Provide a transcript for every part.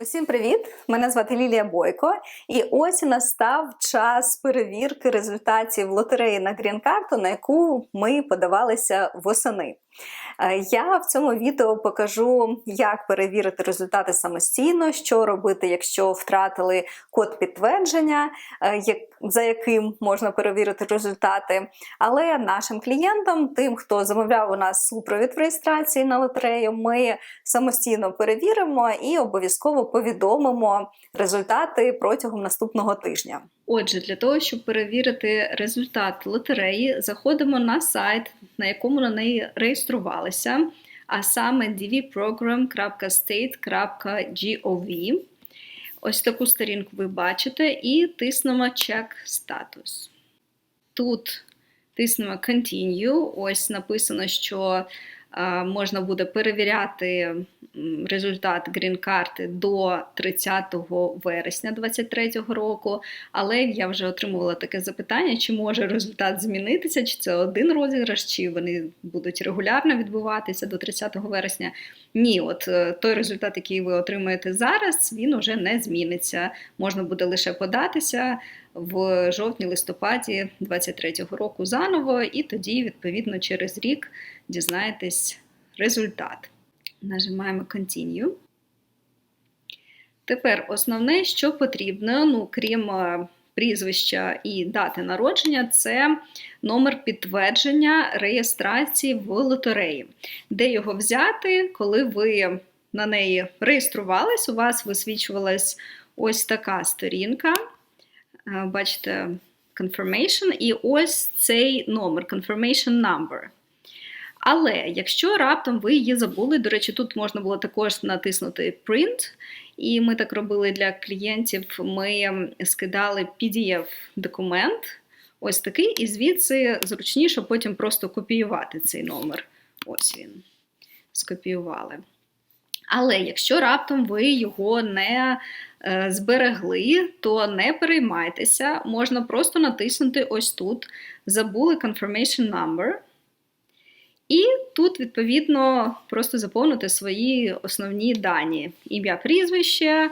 Усім привіт! Мене звати Лілія Бойко, і ось настав час перевірки результатів лотереї на грін-карту, на яку ми подавалися восени. Е, Я в цьому відео покажу, як перевірити результати самостійно, що робити, якщо втратили код підтвердження, е, за яким можна перевірити результати. Але нашим клієнтам, тим, хто замовляв у нас супровід в реєстрації на лотерею, ми самостійно перевіримо і обов'язково повідомимо результати протягом наступного тижня. Отже, для того, щоб перевірити результат лотереї, заходимо на сайт, на якому на неї реєструвалися, а саме dvprogram.state.gov. Ось таку сторінку ви бачите, і тиснемо Check Status. Тут тиснемо Continue. Ось написано, що можна буде перевіряти результат грін-карти до 30 вересня 2023 року. Але я вже отримувала таке запитання, чи може результат змінитися, чи це один розіграш, чи вони будуть регулярно відбуватися до 30 вересня. Ні, от е, той результат, який ви отримаєте зараз, він уже не зміниться. Можна буде лише податися в жовтні-листопаді 23-го року заново, і тоді, відповідно, через рік дізнаєтесь результат. Нажимаємо Continue. Тепер основне, що потрібно, ну, крім е, прізвища і дати народження, це номер підтвердження реєстрації в лотереї. Де його взяти, коли ви на неї реєструвались, у вас висвічувалась ось така сторінка. Е, Бачите, confirmation, і ось цей номер, confirmation number. Але якщо раптом ви її забули, до речі, тут можна було також натиснути Print, і ми так робили для клієнтів. Ми скидали PDF-документ, ось такий, і звідси зручніше потім просто копіювати цей номер. Ось він. Скопіювали. Але якщо раптом ви його не е, зберегли, то не переймайтеся, можна просто натиснути ось тут. Забули confirmation number. І тут, відповідно, просто заповнити свої основні дані: ім'я, прізвище,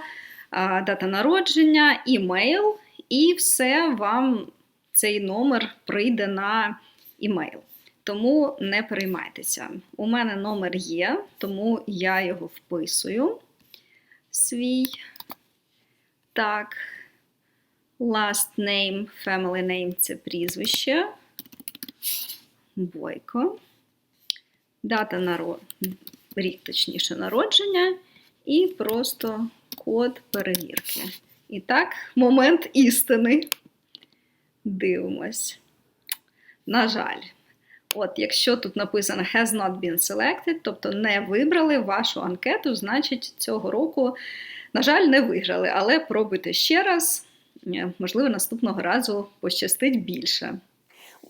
дата народження, імейл, і все вам цей номер прийде на імейл. Тому не переймайтеся. У мене номер є, тому я його вписую. Свій. Так. Last name, family name це прізвище. Бойко дата наро... рік, точніше, народження, і просто код перевірки. І так, момент істини. Дивимось. На жаль, от якщо тут написано has not been selected, тобто не вибрали вашу анкету, значить цього року, на жаль, не виграли. Але пробуйте ще раз, Е, можливо, наступного разу пощастить більше.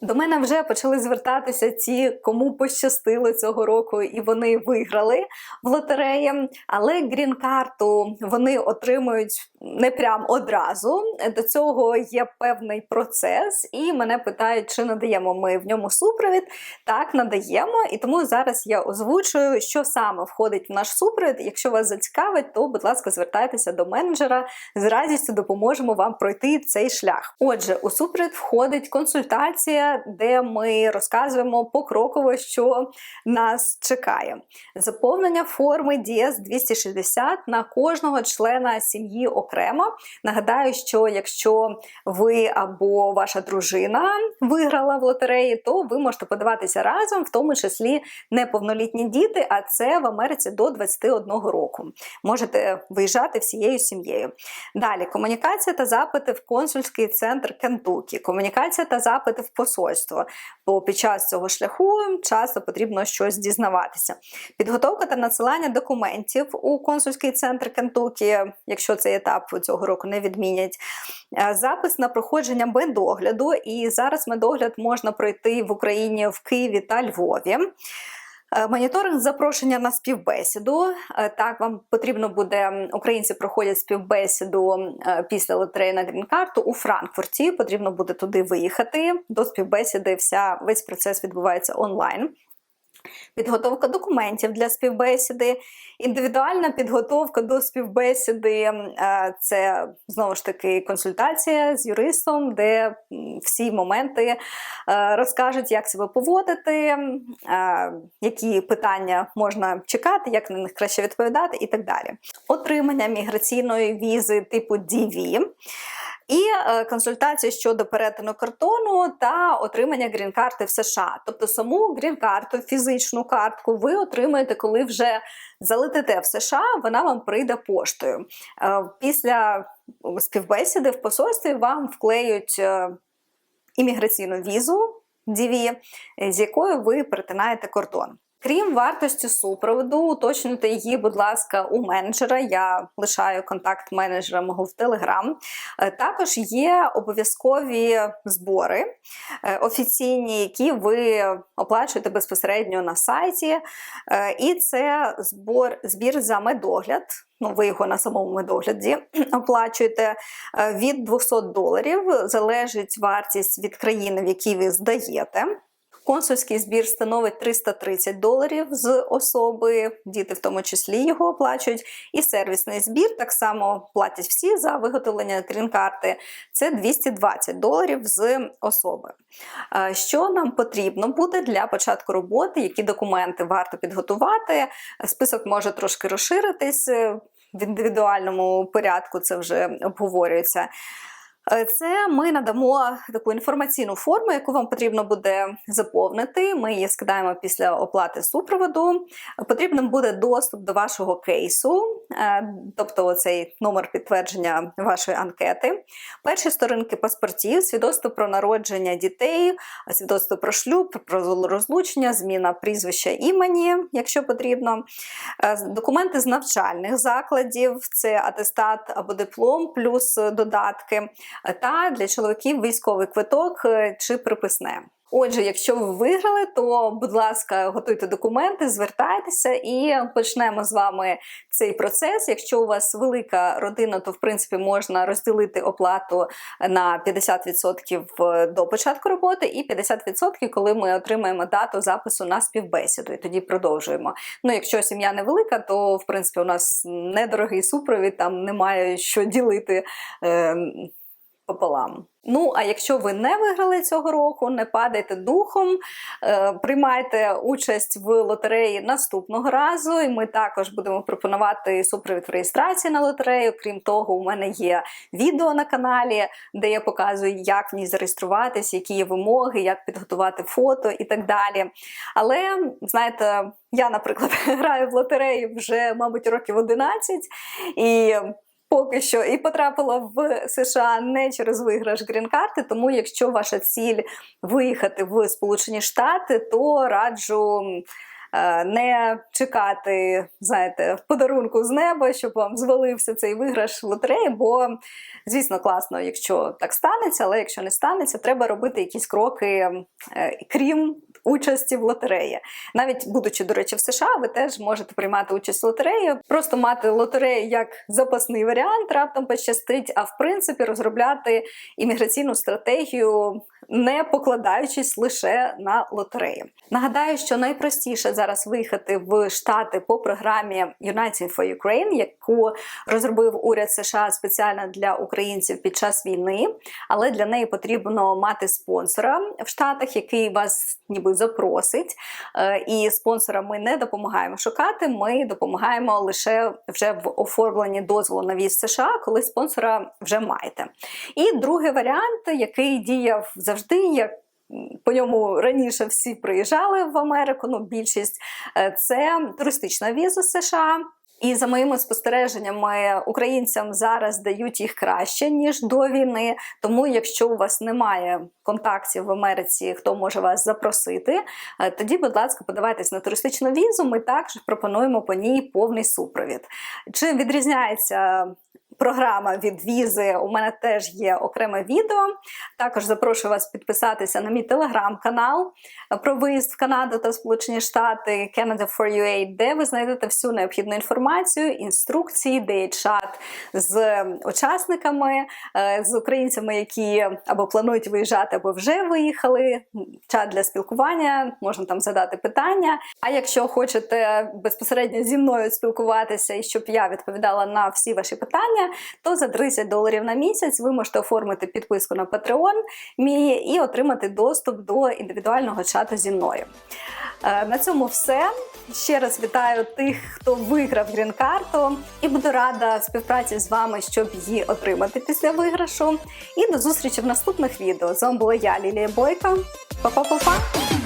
До мене вже почали звертатися ті, кому пощастило цього року, і вони виграли в лотереї. Але грін-карту вони отримують не прям одразу. До цього є певний процес, і мене питають, чи надаємо ми в ньому супровід. Так, надаємо. І тому зараз я озвучую, що саме входить в наш супровід. Якщо вас зацікавить, то, будь ласка, звертайтеся до менеджера. З радістю допоможемо вам пройти цей шлях. Отже, у супровід входить консультація, де ми розказуємо покроково, що нас чекає. Заповнення форми DS 260 на кожного члена сім'ї окремо. Нагадаю, що якщо ви або ваша дружина виграла в лотереї, то ви можете подаватися разом, в тому числі неповнолітні діти, а це в Америці до 21 року. Можете виїжджати всією сім'єю. Далі комунікація та запити в консульський центр Кентукі, комунікація та запити в посольство. Бо під час цього шляху часто потрібно щось дізнаватися. Підготовка та надсилання документів у консульський центр Кентукі, якщо цей етап цього року не відмінять. Е, Запис на проходження медогляду, і зараз медогляд можна пройти в Україні в Києві та Львові. Е, Моніторинг запрошення на співбесіду. Е, Так, вам потрібно буде, українці проходять співбесіду е, після лотереї на грін-карту у Франкфурті. Потрібно буде туди виїхати. До співбесіди вся, весь процес відбувається онлайн. Підготовка документів для співбесіди, індивідуальна підготовка до співбесіди е, це знову ж таки консультація з юристом, де всі моменти е, розкажуть, як себе поводити, е, які питання можна чекати, як на них краще відповідати, і так далі. Отримання міграційної візи типу DV. І е, консультації щодо перетину кордону та отримання грін-карти в США. Тобто саму грін-карту, фізичну картку, ви отримаєте, коли вже залетите в США, вона вам прийде поштою. Е, Після співбесіди в посольстві вам вклеють е, імміграційну візу DV, з якою ви перетинаєте кордон. Крім вартості супроводу, уточнюйте її, будь ласка, у менеджера. Я лишаю контакт менеджера мого в Телеграм. Також є обов'язкові збори е, офіційні, які ви оплачуєте безпосередньо на сайті. Е, І це збор, збір за медогляд. Ну, ви його на самому медогляді оплачуєте е, від 200 доларів. Залежить вартість від країни, в якій ви здаєте. Консульський збір становить 330 доларів з особи, діти в тому числі його оплачують. І сервісний збір так само платять всі за виготовлення грін-карти. Це 220 доларів з особи. Що нам потрібно буде для початку роботи, які документи варто підготувати? Список може трошки розширитись в індивідуальному порядку, це вже обговорюється. Е, Це ми надамо таку інформаційну форму, яку вам потрібно буде заповнити. Ми її скидаємо після оплати супроводу. Потрібним буде доступ до вашого кейсу, е, тобто оцей номер підтвердження вашої анкети, перші сторінки паспортів, свідоцтво про народження дітей, свідоцтво про шлюб, про розлучення, зміна прізвища імені, якщо потрібно, Е, документи з навчальних закладів, це атестат або диплом, плюс додатки та для чоловіків військовий квиток е, чи приписне. Отже, якщо ви виграли, то будь ласка, готуйте документи, звертайтеся і почнемо з вами цей процес. Якщо у вас велика родина, то в принципі можна розділити оплату на 50% до початку роботи, і 50% коли ми отримаємо дату запису на співбесіду, і тоді продовжуємо. Ну, якщо сім'я невелика, то в принципі у нас недорогий супровід, там немає що ділити. Е, пополам. Ну, а якщо ви не виграли цього року, не падайте духом, е, приймайте участь в лотереї наступного разу. І ми також будемо пропонувати супровід в реєстрації на лотерею. Крім того, у мене є відео на каналі, де я показую, як в ній зареєструватись, які є вимоги, як підготувати фото і так далі. Але знаєте, я, наприклад, граю в лотереї вже, мабуть, років 11 і. Поки що і потрапила в США не через виграш грін-карти. Тому, якщо ваша ціль виїхати в Сполучені Штати, то раджу не чекати, знаєте, подарунку з неба, щоб вам звалився цей виграш в лотереї. Бо, звісно, класно, якщо так станеться, але якщо не станеться, треба робити якісь кроки, е, крім участі в лотереї. Навіть будучи, до речі, в США, ви теж можете приймати участь в лотереї, просто мати лотерею як запасний варіант, раптом пощастить, а в принципі розробляти імміграційну стратегію. Не покладаючись лише на лотереї. Нагадаю, що найпростіше зараз виїхати в Штати по програмі United for Ukraine, яку розробив уряд США спеціально для українців під час війни. Але для неї потрібно мати спонсора в Штатах, який вас ніби запросить. Е, І спонсора ми не допомагаємо шукати. Ми допомагаємо лише вже в оформленні дозволу на віз США, коли спонсора вже маєте. І другий варіант, який діяв завжди, як по ньому раніше всі приїжджали в Америку, ну більшість е, це туристична віза США. І за моїми спостереженнями, українцям зараз дають їх краще ніж до війни. Тому, якщо у вас немає контактів в Америці, хто може вас запросити, е, тоді, будь ласка, подавайтесь на туристичну візу. Ми також пропонуємо по ній повний супровід. Чим відрізняється програма від візи. У мене теж є окреме відео. Також запрошую вас підписатися на мій телеграм-канал про виїзд в Канаду та Сполучені Штати Canada for UA, де ви знайдете всю необхідну інформацію, інструкції, де є чат з учасниками, е, з українцями, які або планують виїжджати, або вже виїхали. Чат для спілкування, можна там задати питання. А якщо хочете безпосередньо зі мною спілкуватися і щоб я відповідала на всі ваші питання, то за 30 доларів на місяць ви можете оформити підписку на Patreon мій і отримати доступ до індивідуального чату зі мною. Е, На цьому все. Ще раз вітаю тих, хто виграв грін-карту, і буду рада співпраці з вами, щоб її отримати після виграшу. І до зустрічі в наступних відео. З вами була я, Лілія Бойко. Па-па-па-па!